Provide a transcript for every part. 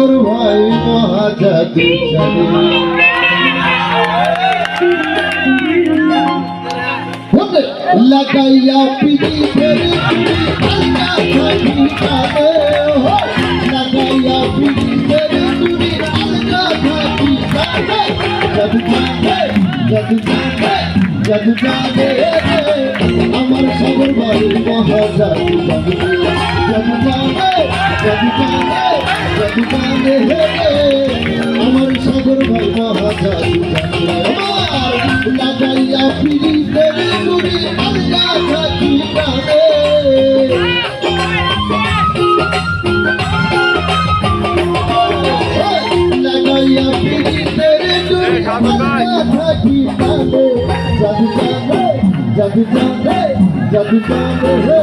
সাগর ভাই মহাজাতি লাগাইয়া পিটি ফেরি আল্লাহ থাকি কানে হো লাগাইয়া পিটি ফেরি তুরি আল্লাহ থাকি কানে জাদু জানে জাদু জানে জাদু জানে আমার সাগর ভাই মহাজাতি জাদু জাদু জানে জাদু জাদু জানে আমার সাগর ভাই জাদু আমার লাগাইয়া ফেরি তুরি আল্লাহ থাকি কানে লাগাইয়া পিড়িতের ডুরি আল্লাহ থাকি কানে জাদু জানে জাদু জানে জাদু জানে হে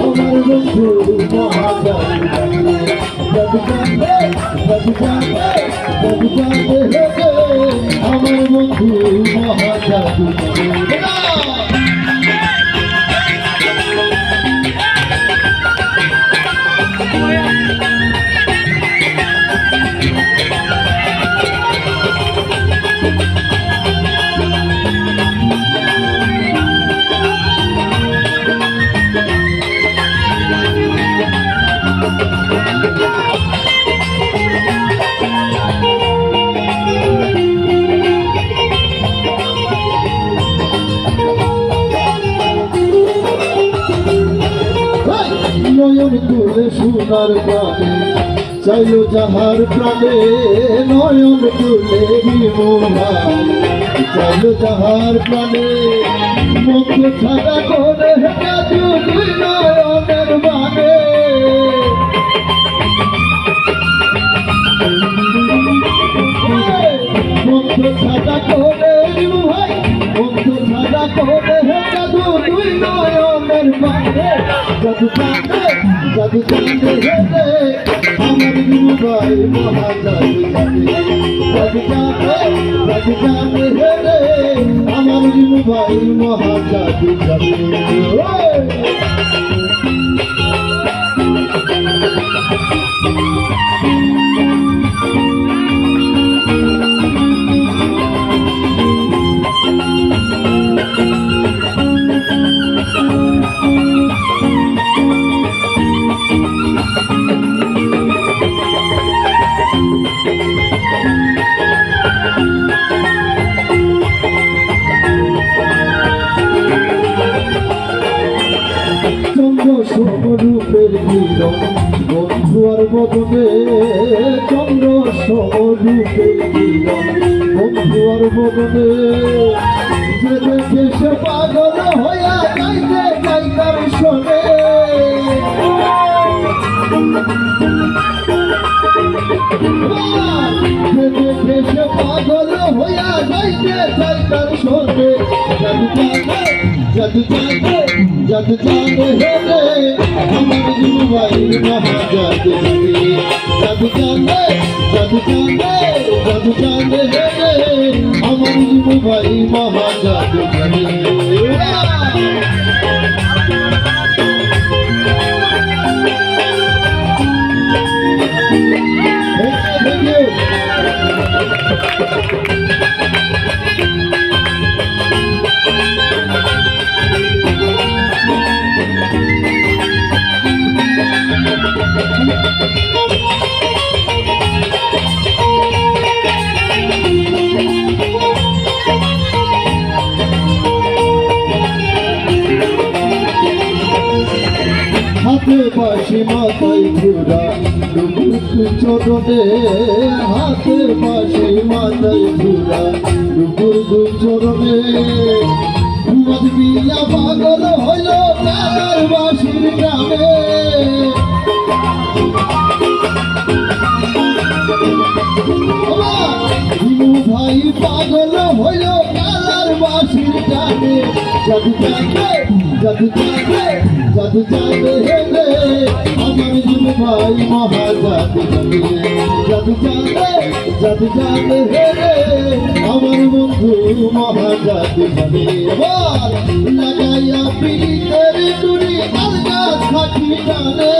আমার বন্ধু মহাজাদু আমার বন্ধু মহাজাদু সোনার প্রাণে চাইল যাহার প্রাণে নয়ন তুলে চাইল যাহার প্রাণে মুখ ছাড়া করে নয়নের মানে মুখ ছাড়া করে জাদু চাঁদে হেদে আমার দুবাই মহাজাদু চাঁদে সমরূপের কিরণ, বন্ধু আর বদনে, চন্দ্র সমরূপের কিরণ, বন্ধু আর বদনে। যে দেখে সে পাগল হইয়া গাইতে গাইতার শোনে। যে দেখে পাগল হইয়া গাইতে গাইতার শোনে। জাদু জাদু জাদু জানে হেরে আমার দুবাই মহাজাদু জাদু জানে জাদু জানে জাদু জানে হেরে আমার দুবাই মহাজাদু জানে হাতে পাশে মাথায় ঘুরা চরণে হাতে পাশে মাথায় ঘুরা ডুবুর চরণে ঘুমাত বিয়া পাগল হইল কালার বাসির গ্রামে ভাই পাগল হইল কালার বাসির জাদু জানে জাদু জানে জাদু জানে হেলে, আমার হিমু ভাই জানে জাদু জানে জাদু জানে হেলে, আমার বন্ধু মহাজাদু জানে এবার লাগাইয়া পিড়িতের টুরি আলগা খাটি জানে